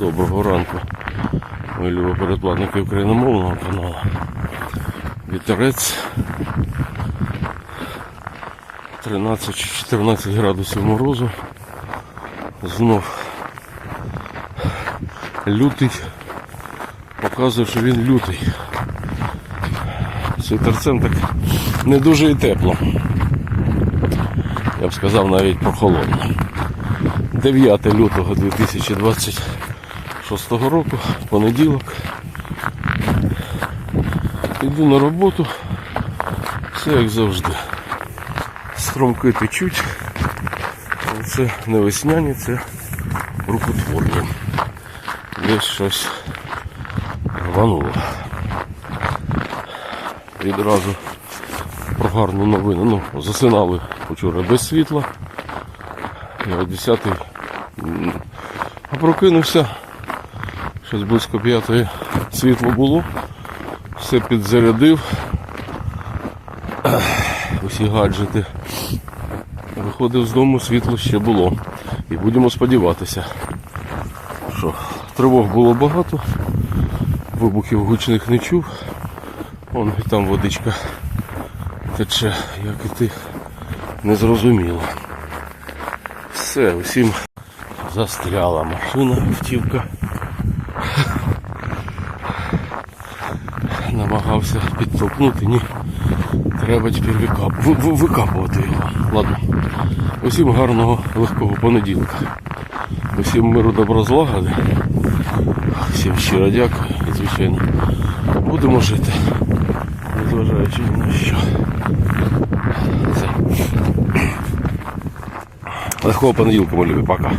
Доброго ранку. Мої любі передплатники україномовного каналу. Вітерець 13-14 градусів морозу. Знов лютий. Показує, що він лютий. З вітерцем так не дуже і тепло. Я б сказав навіть прохолодно. 9 лютого 2026 року, понеділок. Йду на роботу. Все як завжди. Струмки течуть. Але Це не весняні, це рукотворні. Десь щось рвануло. Відразу про гарну новину. Ну, засинали вчора без світла. Я о 10 прокинувся. Щось близько п'ятої світло було. Все підзарядив. Усі гаджети. Виходив з дому, світло ще було. І будемо сподіватися, що тривог було багато, вибухів гучних не чув. Вон і там водичка тече, як іти, незрозуміло. Все, усім застряла машина, автівка. Намагався підтолкнути, ні. Треба тепер викап... ви- ви- викапувати його. Ладно. Усім гарного легкого понеділка. Усім миру добра злагоди. Всім щиро дякую і звичайно будемо жити. Незважаючи ні на що. Легкого понеділка, мої пока.